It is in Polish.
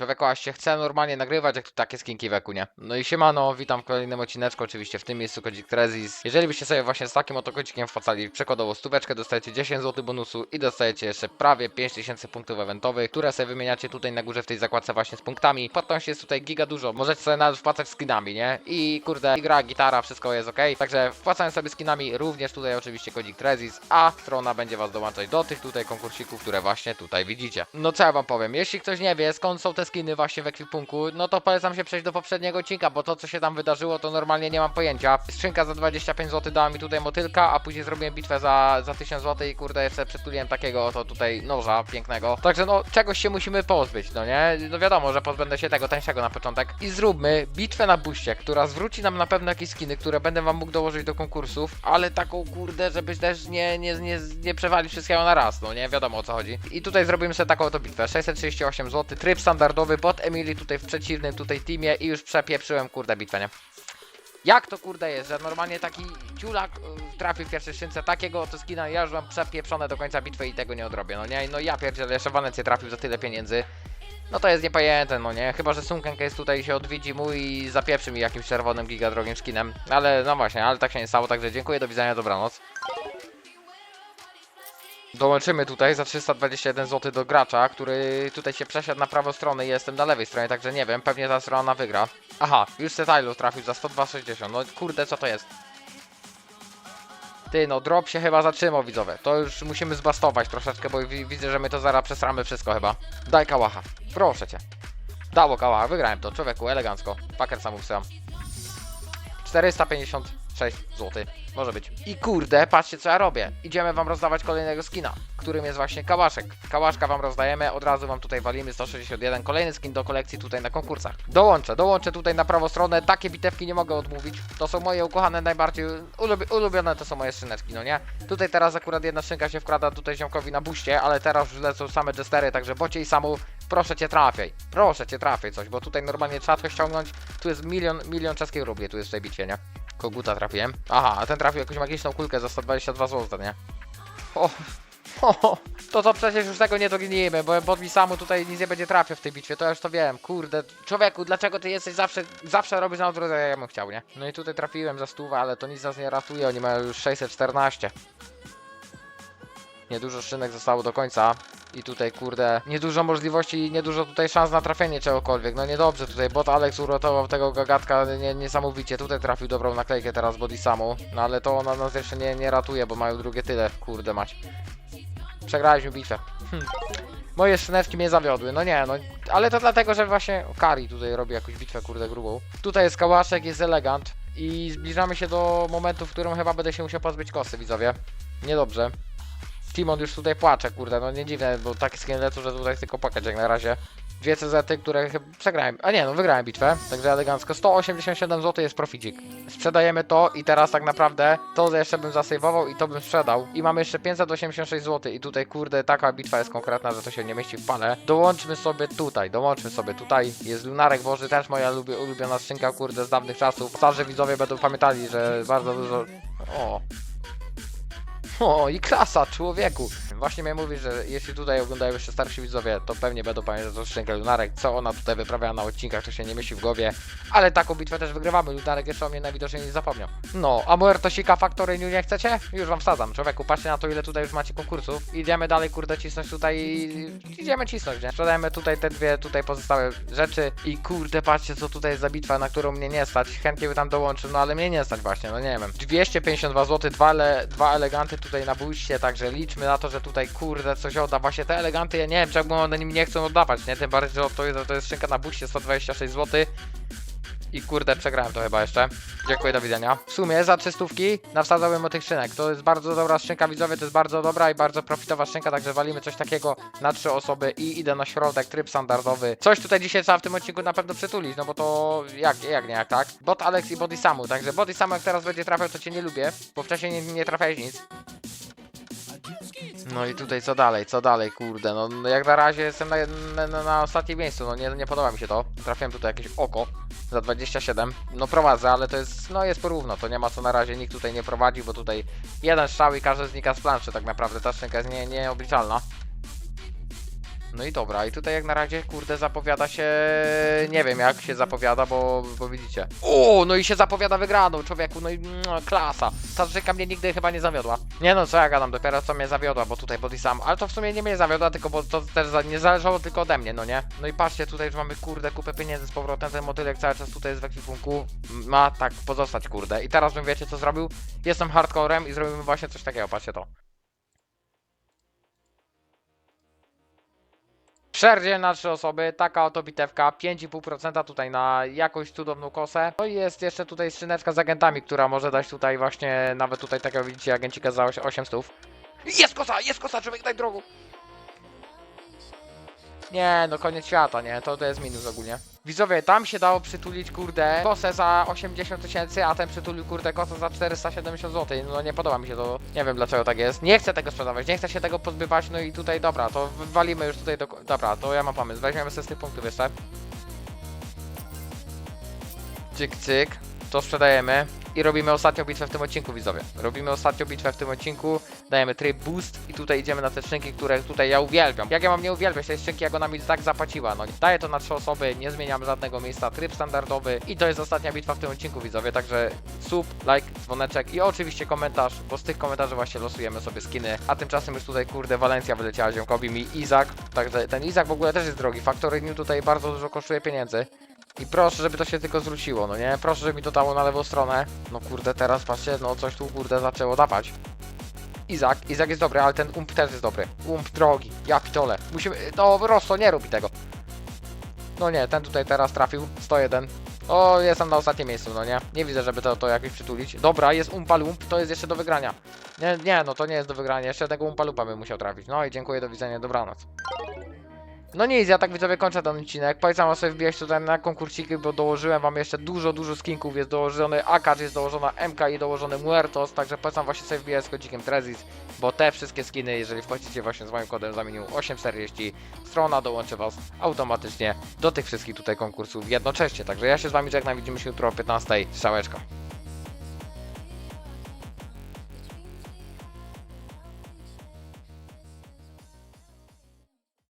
Człowieku, aż się chce normalnie nagrywać, jak tu takie skinki weku, nie? No i siemano, witam w kolejnym odcineczku, oczywiście w tym miejscu kodzik Trezis. Jeżeli byście sobie właśnie z takim oto kodzikiem wpłacali przykładowo stóweczkę, dostajecie 10 zł bonusu i dostajecie jeszcze prawie 5000 punktów eventowych, które sobie wymieniacie tutaj na górze w tej zakładce właśnie z punktami. Potem jest tutaj giga dużo, możecie sobie nawet wpłacać skinami, nie? I kurde, gra, gitara, wszystko jest ok. Także wpłacając sobie skinami, również tutaj oczywiście kodzik Trezis, a strona będzie was dołączać do tych tutaj konkursików, które właśnie tutaj widzicie. No co ja wam powiem, jeśli ktoś nie wie skąd są te skiny właśnie w ekwipunku, no to polecam się przejść do poprzedniego odcinka, bo to co się tam wydarzyło to normalnie nie mam pojęcia. Skrzynka za 25 zł dała mi tutaj motylka, a później zrobiłem bitwę za, za 1000 zł i kurde jeszcze przytuliłem takiego oto tutaj noża pięknego. Także no czegoś się musimy pozbyć, no nie? No wiadomo, że pozbędę się tego tańszego na początek. I zróbmy bitwę na buście, która zwróci nam na pewno jakieś skiny, które będę wam mógł dołożyć do konkursów, ale taką kurde, żeby też nie, nie, nie, nie przewalić wszystkiego na raz, no nie? Wiadomo o co chodzi. I tutaj zrobimy sobie taką oto bitwę. 638 zł, tryb standardowy, bot Emily tutaj w przeciwnym tutaj teamie i już przepieprzyłem kurde bitwę, nie? Jak to kurde jest, że normalnie taki ciulak y, trafi w pierwszej szynce takiego to skina, ja już mam przepieprzone do końca bitwy i tego nie odrobię, no nie? No ja pierdzielę, jeszcze Wanecję trafił za tyle pieniędzy. No to jest niepojęte, no nie? Chyba, że Sunkenka jest tutaj się odwiedzi mu i zapieprzy mi jakimś czerwonym giga drogim skinem. Ale no właśnie, ale tak się nie stało, także dziękuję, do widzenia, dobranoc. Dołączymy tutaj za 321 zł do gracza, który tutaj się przesiadł na prawą stronę i jestem na lewej stronie, także nie wiem, pewnie ta strona wygra. Aha, już Setailu trafił za 102,60, no kurde co to jest? Ty, no drop się chyba zatrzymał, widzowie. To już musimy zbastować troszeczkę, bo widzę, że my to zaraz przesramy wszystko chyba. Daj kałacha, proszę cię. Dało kałacha, wygrałem to, człowieku, elegancko. Packer sam sam. 450 6 zł. Może być. I kurde, patrzcie co ja robię. Idziemy wam rozdawać kolejnego skina, którym jest właśnie kałaszek. Kałaszka wam rozdajemy, od razu wam tutaj walimy 161. Kolejny skin do kolekcji tutaj na konkursach. Dołączę, dołączę tutaj na prawą stronę. Takie bitewki nie mogę odmówić. To są moje ukochane, najbardziej ulubione to są moje szyneczki, no nie? Tutaj teraz akurat jedna szynka się wkrada tutaj ziomkowi na buście, ale teraz już lecą same jestery, także bocie i samu proszę cię trafiaj, proszę cię trafiaj coś, bo tutaj normalnie trzeba coś ściągnąć, tu jest milion, milion czeskich rubli, tu jest w tej bicie, nie? Koguta trafiłem. Aha, a ten trafił jakąś magiczną kulkę za 122 zł, nie? O, o, to to przecież już tego nie dognijmy, bo pod mi samu tutaj nic nie będzie trafiał w tej bitwie, to ja już to wiem. Kurde, człowieku, dlaczego ty jesteś zawsze, zawsze robisz na odwrót, jak ja bym chciał, nie? No i tutaj trafiłem za stówę, ale to nic nas nie ratuje, oni mają już 614. Niedużo szynek zostało do końca. I tutaj kurde, niedużo możliwości i niedużo tutaj szans na trafienie czegokolwiek. No niedobrze tutaj, bot Alex uratował tego gagatka nie, niesamowicie. Tutaj trafił dobrą naklejkę teraz body samu. No ale to ona nas jeszcze nie, nie ratuje, bo mają drugie tyle. Kurde mać. Przegraliśmy bitwę. Hm. Moje szyneczki mnie zawiodły, no nie, no, ale to dlatego, że właśnie Kari tutaj robi jakąś bitwę, kurde, grubą. Tutaj jest kałaszek, jest elegant i zbliżamy się do momentu, w którym chyba będę się musiał pozbyć kosy, widzowie. Niedobrze. Timon już tutaj płacze, kurde, no nie dziwne, bo takie skin lecą, że tutaj tylko płakać jak na razie. Dwie CZ, które przegrałem, a nie, no wygrałem bitwę, także elegancko. 187 zł jest proficik. Sprzedajemy to i teraz tak naprawdę to jeszcze bym zasejwował i to bym sprzedał. I mamy jeszcze 586 zł i tutaj kurde, taka bitwa jest konkretna, że to się nie mieści w pale. Dołączmy sobie tutaj, dołączmy sobie tutaj. Jest Lunarek Boży, też moja lubi, ulubiona skrzynka, kurde, z dawnych czasów. Starzy widzowie będą pamiętali, że bardzo dużo... O, o, i klasa, człowieku! Właśnie miałem mówić, że jeśli tutaj oglądają jeszcze starsi widzowie, to pewnie będą pamiętać o Szczękę Lunarek, co ona tutaj wyprawia na odcinkach, to się nie mieści w głowie. Ale taką bitwę też wygrywamy, Lunarek jeszcze o mnie najwidoczniej nie zapomniał. No, a Muertosika Factory New nie chcecie? Już wam wsadzam, człowieku, patrzcie na to, ile tutaj już macie konkursów. Idziemy dalej, kurde, cisnąć tutaj... Idziemy cisnąć, nie? Sprzedajemy tutaj te dwie tutaj pozostałe rzeczy i kurde, patrzcie, co tutaj jest za bitwa, na którą mnie nie stać. Chętnie by tam dołączył, no ale mnie nie stać właśnie, no nie wiem. 252 zł, dwa, ele dwa eleganty tutaj na bójście, także liczmy na to, że tutaj kurde coś odda. Właśnie te eleganty, ja nie wiem czemu one nim nie chcą oddawać, nie? Tym bardziej, że to jest, to jest szynka na bójście 126 zł. I kurde, przegrałem to chyba jeszcze. Dziękuję, do widzenia. W sumie za 300 nawsadzałem o tych szynek. To jest bardzo dobra szynka, widzowie, to jest bardzo dobra i bardzo profitowa szynka, także walimy coś takiego na trzy osoby i idę na środek, tryb standardowy. Coś tutaj dzisiaj trzeba w tym odcinku na pewno przytulić, no bo to jak, jak nie jak tak. Bot Alex i Body Samu, także Body Samu jak teraz będzie trafiał, to cię nie lubię, bo wcześniej nie, nie trafiałeś nic. No i tutaj co dalej, co dalej, kurde, no no jak na razie jestem na, na, na, ostatnim miejscu, no nie, nie podoba mi się to. Trafiłem tutaj jakieś oko za 27, no prowadzę, ale to jest, no jest porówno, to nie ma co na razie, nikt tutaj nie prowadzi, bo tutaj jeden strzał i każdy znika z planszy tak naprawdę, ta szynka jest nie, nieobliczalna. No i dobra, i tutaj jak na razie, kurde, zapowiada się... Nie wiem jak się zapowiada, bo, bo widzicie. O, no i się zapowiada wygraną, człowieku, no i mm, klasa. Ta rzeka mnie nigdy chyba nie zawiodła. Nie no, co ja gadam, dopiero co mnie zawiodła, bo tutaj body sam, ale to w sumie nie mnie zawiodła, tylko bo to też nie zależało tylko ode mnie, no nie? No i patrzcie, tutaj już mamy, kurde, kupę pieniędzy z powrotem, ten motylek cały czas tutaj jest w ekwipunku. Ma tak pozostać, kurde. I teraz bym wiecie co zrobił? Jestem hardcorem i zrobimy właśnie coś takiego, patrzcie to. Przerdzie na trzy osoby, taka oto bitewka, 5,5% tutaj na jakąś cudowną kosę. No i jest jeszcze tutaj skrzyneczka z agentami, która może dać tutaj właśnie, nawet tutaj tak jak widzicie, agencika za 800. Jest kosa, jest kosa, człowiek daj drogą. Nie, no koniec świata, nie, to, to jest minus ogólnie. Widzowie, tam się dało przytulić, kurde, kosę za 80 tysięcy, a ten przytulił, kurde, kosę za 470 zł. No nie podoba mi się to, nie wiem dlaczego tak jest. Nie chcę tego sprzedawać, nie chcę się tego pozbywać, no i tutaj, dobra, to walimy już tutaj do... Dobra, to ja mam pomysł, weźmiemy sobie z tych punktów jeszcze. Cyk, cyk, to sprzedajemy. I robimy ostatnią bitwę w tym odcinku, widzowie. Robimy ostatnią bitwę w tym odcinku, dajemy tryb boost i tutaj idziemy na te skrzynki, które tutaj ja uwielbiam. Jak ja mam nie uwielbiać tej skrzynki, jak ona mi tak zapłaciła, no. Daję to na trzy osoby, nie zmieniam żadnego miejsca, tryb standardowy i to jest ostatnia bitwa w tym odcinku, widzowie, także sub, like, dzwoneczek i oczywiście komentarz, bo z tych komentarzy właśnie losujemy sobie skiny, a tymczasem już tutaj, kurde, Walencja wyleciała ziomkowi mi Izak, także ten Izak w ogóle też jest drogi, Factory tutaj bardzo dużo kosztuje pieniędzy. I proszę, żeby to się tylko zwróciło, no nie? Proszę, żeby mi to dało na lewą stronę. No kurde, teraz patrzcie, no coś tu kurde zaczęło dawać. Izak, Izak jest dobry, ale ten ump też jest dobry. Ump drogi, ja pitole. Musimy, no Rosso, nie robi tego. No nie, ten tutaj teraz trafił, 101. O, jestem na ostatnim miejscu, no nie? Nie widzę, żeby to, to jakoś przytulić. Dobra, jest umpalump, to jest jeszcze do wygrania. Nie, nie, no to nie jest do wygrania, jeszcze tego umpalupa bym musiał trafić. No i dziękuję, do widzenia, dobranoc. No nic, ja tak widzowie kończę ten odcinek. Polecam wam sobie wbijać tutaj na konkursiki, bo dołożyłem wam jeszcze dużo, dużo skinków. Jest dołożony Akacz, jest dołożona MK i dołożony Muertos, także polecam właśnie sobie wbijać z kodzikiem Trezis, bo te wszystkie skiny, jeżeli wchodzicie właśnie z moim kodem zamienił 840, strona dołączy was automatycznie do tych wszystkich tutaj konkursów jednocześnie. Także ja się z wami żegnam, widzimy się jutro o 15. Strzałeczka.